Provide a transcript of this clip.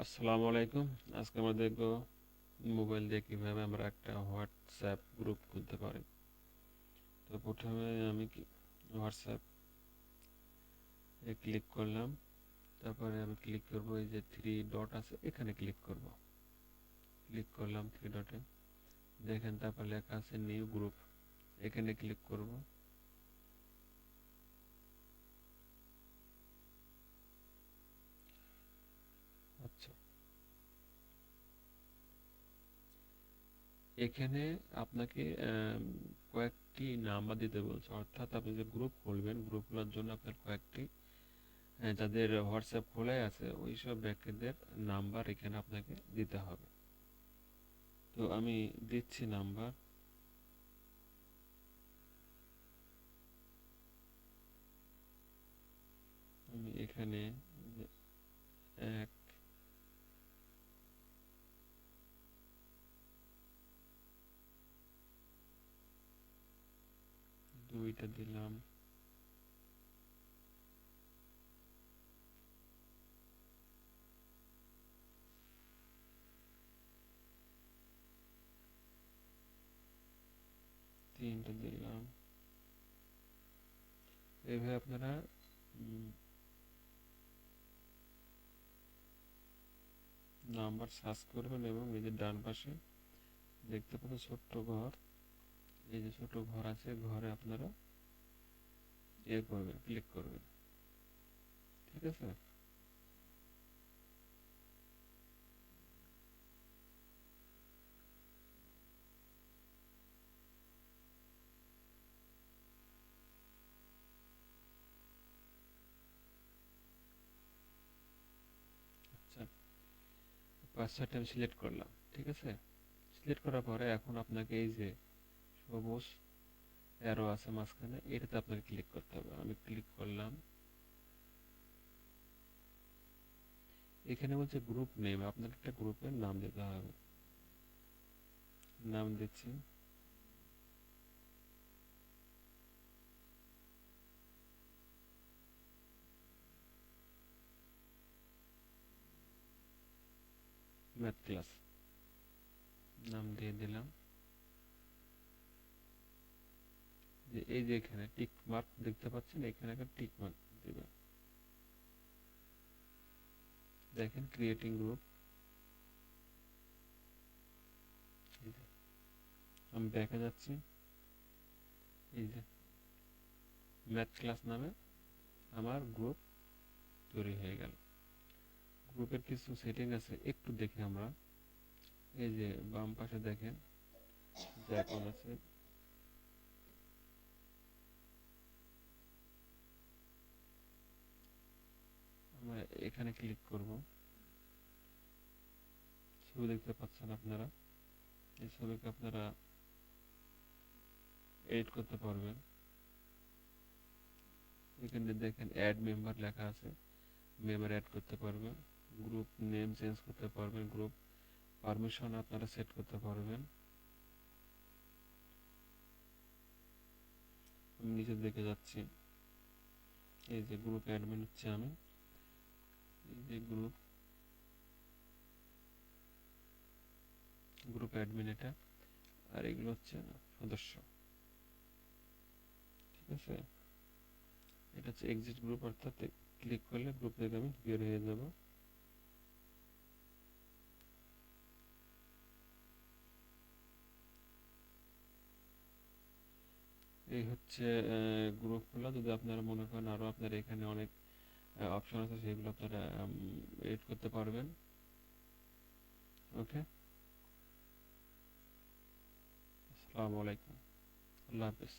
আসসালামু আলাইকুম আজকে আমরা দেখব মোবাইল দিয়ে কীভাবে আমরা একটা হোয়াটসঅ্যাপ গ্রুপ খুলতে পারি তো প্রথমে আমি কি হোয়াটসঅ্যাপ এ ক্লিক করলাম তারপরে আমি ক্লিক করব এই যে থ্রি ডট আছে এখানে ক্লিক করব ক্লিক করলাম থ্রি ডটে দেখেন তারপর লেখা আছে নিউ গ্রুপ এখানে ক্লিক করব এখানে আপনাকে কয়েকটি নাম্বার দিতে বলছে। অর্থাৎ আপনি যে গ্রুপ খুলবেন গ্রুপ খোলার জন্য আপনার কয়েকটি যাদের হোয়াটসঅ্যাপ খোলাই আছে, ওই সব ব্যক্তিদের নাম্বার এখানে আপনাকে দিতে হবে। তো আমি দিচ্ছি নাম্বার আমি এখানে এক দুইটা দিলাম। তিনটা দিলাম। এইভাবে আপনারা নাম্বার সার্চ করবেন এবং এই যে ডান পাশে দেখতে পাচ্ছেন ছোট্ট ঘর। এই যে ছোট ঘর আছে, ঘরে আপনারা এ করবেন ক্লিক করবেন। ঠিক আছে? আচ্ছা পাসওয়ার্ডটা আমি সিলেক্ট করলাম, ঠিক আছে? সিলেক্ট করার পরে এখন আপনাকে এই যে সবুজ অ্যারো আছে মাঝখানে, এটাতে আপনাকে ক্লিক করতে হবে। আমি ক্লিক করলাম। এখানে বলছে গ্রুপ নেম আপনাকে একটা গ্রুপের নাম দিতে হবে। নাম দিচ্ছি। ম্যাথ ক্লাস নাম দিয়ে দিলাম। যে এই যে এখানে টিক মার্ক দেখতে পাচ্ছেন, এখানে একটা টিক মার্ক দিবেন দেখেন ক্রিয়েটিং গ্রুপ আমি ব্যাকে যাচ্ছি, এই যে ম্যাথ ক্লাস নামে আমার গ্রুপ তৈরি হয়ে গেল। গ্রুপের কিছু সেটিং আছে, একটু দেখি আমরা। এই যে বাম পাশে দেখেন, যে এখন আছে আমরা এখানে ক্লিক করব। ছবি দেখতে পাচ্ছেন আপনারা? এই ছবিকে আপনারা এডিট করতে পারবেন। এখানে দেখেন অ্যাড মেম্বার লেখা আছে মেম্বার অ্যাড করতে পারবেন। গ্রুপ নেম চেঞ্জ করতে পারবেন গ্রুপ পারমিশন আপনারা সেট করতে পারবেন। আমি দিকে যাচ্ছি। এই যে গ্রুপ অ্যাডমিন হচ্ছে আমি। গ্রুপ গ্রুপ অ্যাডমিন এটা। আর এগুলো হচ্ছে সদস্য। ঠিক আছে? এটা হচ্ছে এক্সিট গ্রুপ অর্থাৎ ক্লিক করলে গ্রুপ থেকে আমি বের হয়ে যাব। এই হচ্ছে গ্রুপগুলো যদি আপনারা মনে করেন আরও আপনার এখানে অনেক অপশন আছে সেগুলো আপনারা এডিট করতে পারবেন। ওকে আসসালামু আলাইকুম। আল্লাহ হাফিজ।